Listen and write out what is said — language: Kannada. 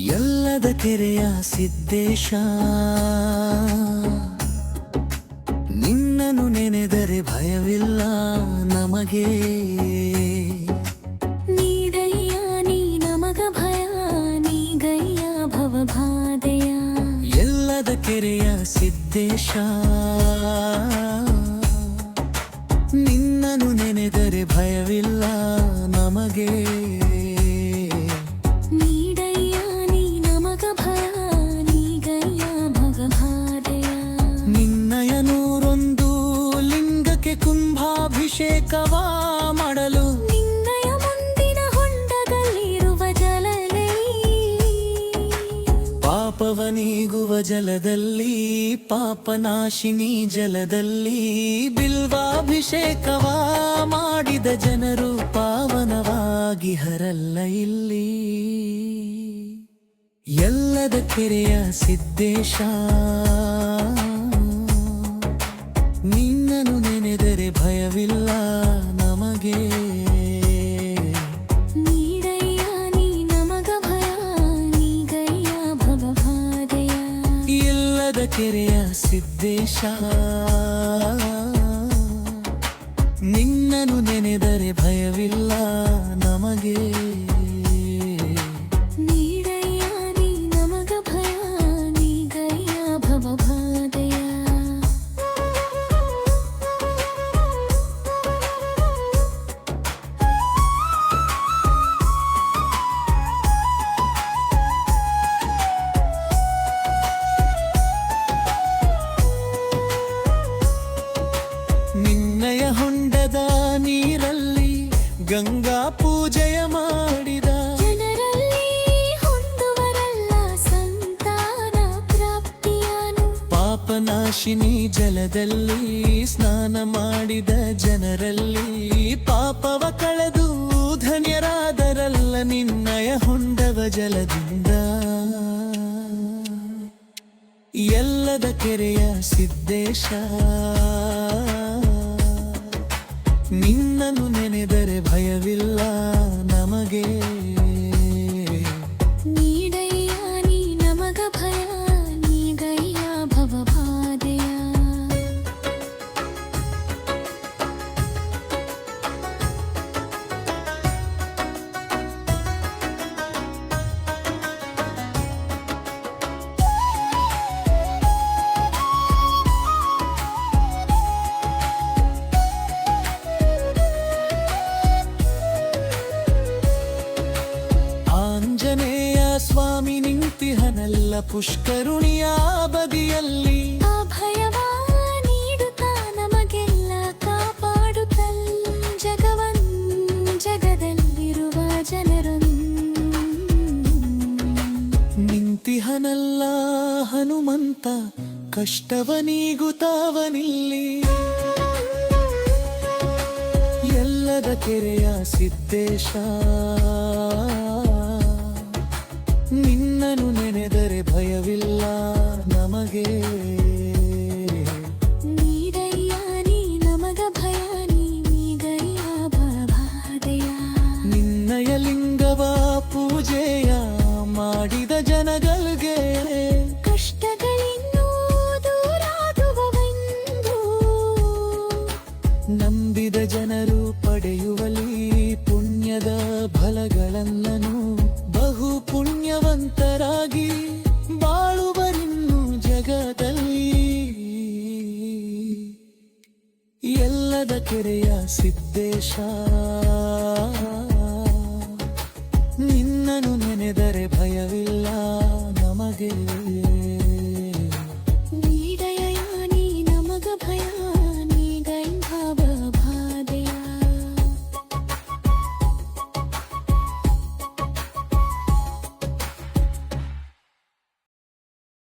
ಎಲ್ಲದ ಕೆರೆಯ ಸಿದ್ದೇಶ. ನಿನ್ನನು ನೆನೆದರೆ ಭಯವಿಲ್ಲ ನಮಗೆ. ನೀಡಯ್ಯ ನೀ ನಮಗ ಭಯ ನೀಗಯ್ಯ ಭವಭಾದೆಯ. ಎಲ್ಲದ ಕೆರೆಯ ಸಿದ್ದೇಶ. ಜಲದಲ್ಲಿ, ಪಾಪನಾಶಿನಿ ಜಲದಲ್ಲಿ, ಬಿಲ್ವಾಭಿಷೇಕವ ಮಾಡಿದ ಜನರು ಪಾವನವಾಗಿ ಹರಲ್ಲ ಇಲ್ಲಿ. ಎಲ್ಲದ ಕೆರೆಯ ಸಿದ್ದೇಶ ನಿನ್ನನು ನೆನೆದರೆ ಭಯವಿಲ್ಲ ನಮಗೆ. ಕೆರೆಯ ಸಿದ್ದೇಶ. ನಿನ್ನನು ನೆನೆದರೆ ಭಯವಿಲ್ಲ ನಮಗೆ. ಪಾಪನಾಶಿನಿ ಜಲದಲ್ಲಿ ಸ್ನಾನ ಮಾಡಿದ ಜನರಲ್ಲಿ ಪಾಪವ ಕಳೆದು ಧನ್ಯರಾದರಲ್ಲ ನಿನ್ನಯ ಹೊಂಡವ ಜಲದಿಂದ. ಎಲ್ಲದ ಕೆರೆಯ ಸಿದ್ದೇಶ. ನಿನ್ನನ್ನು ನೆನೆದರೆ ಭಯವಿಲ್ಲ ನಮಗೆ. ಸ್ವಾಮಿ ನಿಂತಿಹನಲ್ಲ ಪುಷ್ಕರುಣಿಯ ಬದಿಯಲ್ಲಿ. ಅಭಯವ ನೀಡುತ್ತಾ ನಮಗೆಲ್ಲ ಕಾಪಾಡುತ್ತಲ್. ಜಗವನ್ ಜಗದಲ್ಲಿರುವ ಜನರನ್ನು ನಿಂತಿಹನಲ್ಲ ಹನುಮಂತ ಕಷ್ಟವ ನೀಗುತ್ತಾವನಿಲ್ಲಿ ಎಲ್ಲದ ಕೆರೆಯ ಸಿದ್ದೇಶ. ನಿನ್ನನು ನೆನೆದರೆ ಭಯವಿಲ್ಲ ನಮಗೆ. ನೀಡಯ್ಯ ನೀ ನಮಗ ಭಯ ನೀಗಯ್ಯ ಭವಬಾಧೆಯ ನಿನ್ನಯ ಲಿಂಗವ ಪೂಜೆಯ ಮಾಡಿದ ಜನಗಳಿಗೆ. ಕಷ್ಟಗಳಿನ್ನೂ ದೂರಾಗುವವೆಂದು. ನಂಬಿದ ಜನರು ಪಡೆಯುವಲಿ ಪುಣ್ಯದ ಫಲಗಳನ್ನನು ಬಹು ಪುಣ್ಯವಂತರಾಗಿ ಬಾಳುವರಿನ್ನು ಜಗದಲ್ಲಿ. ಎಲ್ಲದ ಕೆರೆಯ ಸಿದ್ದೇಶ. ನಿನ್ನನು ನೆನೆದರೆ ಭಯವಿಲ್ಲ.